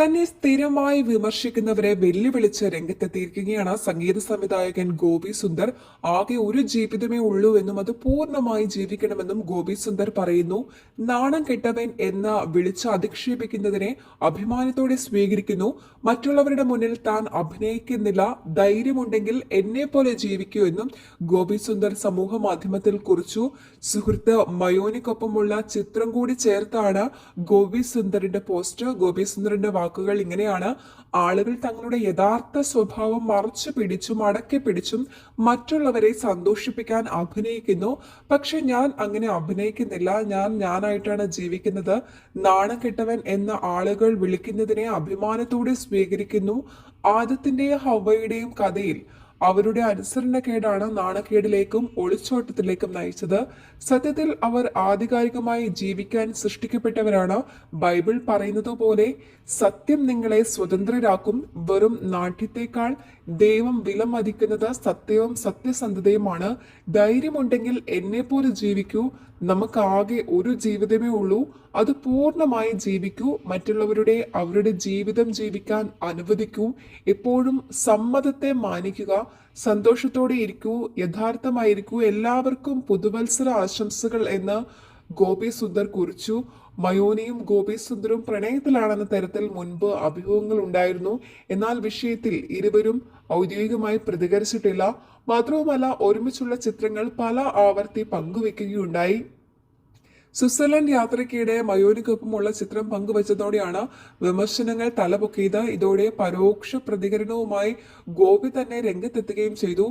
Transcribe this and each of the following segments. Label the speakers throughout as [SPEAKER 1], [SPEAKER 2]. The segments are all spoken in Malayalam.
[SPEAKER 1] തന്നെ സ്ഥിരമായി വിമർശിക്കുന്നവരെ വെല്ലുവിളിച്ച് രംഗത്തെത്തിയിരിക്കുകയാണ് സംഗീത സംവിധായകൻ ഗോപി സുന്ദർ. ആകെ ഒരു ജീവിതമേ ഉള്ളൂ എന്നും അത് പൂർണമായി ജീവിക്കണമെന്നും ഗോപി സുന്ദർ പറയുന്നു. നാണം കെട്ടവൻ എന്ന വിളിച്ച് അധിക്ഷേപിക്കുന്നതിനെ അഭിമാനത്തോടെ സ്വീകരിക്കുന്നു. മറ്റുള്ളവരുടെ മുന്നിൽ താൻ അഭിനയിക്കുന്നില്ല ധൈര്യമുണ്ടെങ്കിൽ എന്നെ പോലെ ജീവിക്കൂ എന്നും ഗോപി സുന്ദർ സമൂഹ മാധ്യമത്തിൽ കുറിച്ചു. സുഹൃത്ത് മയോനിക്കൊപ്പമുള്ള ചിത്രം കൂടി ചേർത്താണ് ഗോപി സുന്ദറിന്റെ പോസ്റ്റ്. ഗോപി സുന്ദറിന്റെ വാക്കുകൾ ഇങ്ങനെയാണ്. ആളുകൾ തങ്ങളുടെ യഥാർത്ഥ സ്വഭാവം മറച്ചു പിടിച്ചും അടക്കി പിടിച്ചും മറ്റുള്ളവരെ സന്തോഷിപ്പിക്കാൻ അഭിനയിക്കുന്നു. പക്ഷെ ഞാൻ അങ്ങനെ അഭിനയിക്കുന്നില്ല. ഞാൻ ഞാനായിട്ടാണ് ജീവിക്കുന്നത്. നാണം കെട്ടവൻ എന്ന ആളുകൾ വിളിക്കുന്നതിനെ അഭിമാനത്തോടെ സ്വീകരിക്കുന്നു. ആദത്തിന്റെയും ഹവയുടെയും കഥയിൽ അവരുടെ അനുസരണക്കേടാണ് നാണക്കേടിലേക്കും ഒളിച്ചോട്ടത്തിലേക്കും നയിച്ചത്. സത്യത്തിൽ അവർ ആധികാരികമായി ജീവിക്കാൻ സൃഷ്ടിക്കപ്പെട്ടവരാണ്. ബൈബിൾ പറയുന്നത് പോലെ സത്യം നിങ്ങളെ സ്വതന്ത്രരാക്കും. വെറും നാട്യത്തെക്കാൾ ദൈവം വിലമതിക്കുന്നത് സത്യവും സത്യസന്ധതയുമാണ്. ധൈര്യമുണ്ടെങ്കിൽ എന്നെ പോലെ ജീവിക്കൂ. നമുക്ക് ആകെ ഒരു ജീവിതമേ ഉള്ളൂ. അത് പൂർണമായി ജീവിക്കൂ. മറ്റുള്ളവരുടെ അവരുടെ ജീവിതം ജീവിക്കാൻ അനുവദിക്കൂ. എപ്പോഴും സമ്മതത്തെ മാനിക്കുക. സന്തോഷത്തോടെ ഇരിക്കൂ. യഥാർത്ഥമായിരിക്കൂ. എല്ലാവർക്കും പുതുവത്സര ആശംസകൾ എന്ന് ഗോപി സുന്ദർ കുറിച്ചു. മയോനിയും ഗോപി സുന്ദറും പ്രണയത്തിലാണെന്ന തരത്തിൽ മുൻപ് അഭിമുഖങ്ങൾ ഉണ്ടായിരുന്നു എന്നാൽ വിഷയത്തിൽ ഇരുവരും ഔദ്യോഗികമായി പ്രതികരിച്ചിട്ടില്ല. മാത്രവുമല്ല ഒരുമിച്ചുള്ള ചിത്രങ്ങൾ പല ആവർത്തി പങ്കുവെക്കുകയുണ്ടായി. സ്വിറ്റ്സർലൻഡ് യാത്രയ്ക്കിടെ മയോനിക്കൊപ്പമുള്ള ചിത്രം പങ്കുവച്ചതോടെയാണ് വിമർശനങ്ങൾ തലപൊക്കിയത്. ഇതോടെ പരോക്ഷ പ്രതികരണവുമായി ഗോപി തന്നെ രംഗത്തെത്തുകയും ചെയ്തു.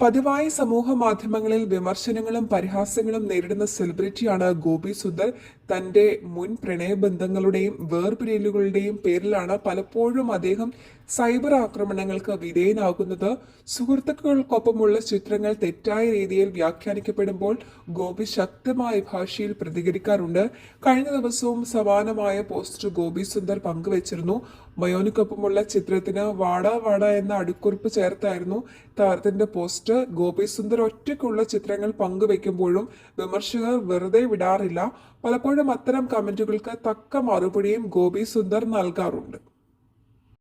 [SPEAKER 1] പതിവായി സമൂഹ മാധ്യമങ്ങളിൽ വിമർശനങ്ങളും പരിഹാസങ്ങളും നേരിടുന്ന സെലിബ്രിറ്റിയാണ് ഗോപി സുന്ദർ തന്റെ മുൻ പ്രണയബന്ധങ്ങളുടെയും വേർപിരിയലുകളുടെയും പേരിലാണ് പലപ്പോഴും അദ്ദേഹം സൈബർ ആക്രമണങ്ങൾക്ക് വിധേയനാകുന്നത്. സുഹൃത്തുക്കൾക്കൊപ്പമുള്ള ചിത്രങ്ങൾ തെറ്റായ രീതിയിൽ വ്യാഖ്യാനിക്കപ്പെടുമ്പോൾ ഗോപി ശക്തമായ ഭാഷയിൽ പ്രതികരിക്കാറുണ്ട്. കഴിഞ്ഞ ദിവസവും സമാനമായ പോസ്റ്റ് ഗോപി സുന്ദർ പങ്കുവച്ചിരുന്നു. മയോനിക്കൊപ്പമുള്ള ചിത്രത്തിന് വാട വാട എന്ന അടുക്കുറിപ്പ് ചേർത്തായിരുന്നു താരത്തിന്റെ പോസ്റ്റ് ഗോപി സുന്ദർ ഒറ്റയ്ക്കുള്ള ചിത്രങ്ങൾ പങ്കുവെക്കുമ്പോഴും വിമർശകർ വെറുതെ വിടാറില്ല. പലപ്പോഴും അത്തരം കമന്റുകൾക്ക് തക്ക മറുപടിയും ഗോപി സുന്ദർ നൽകാറുണ്ട്.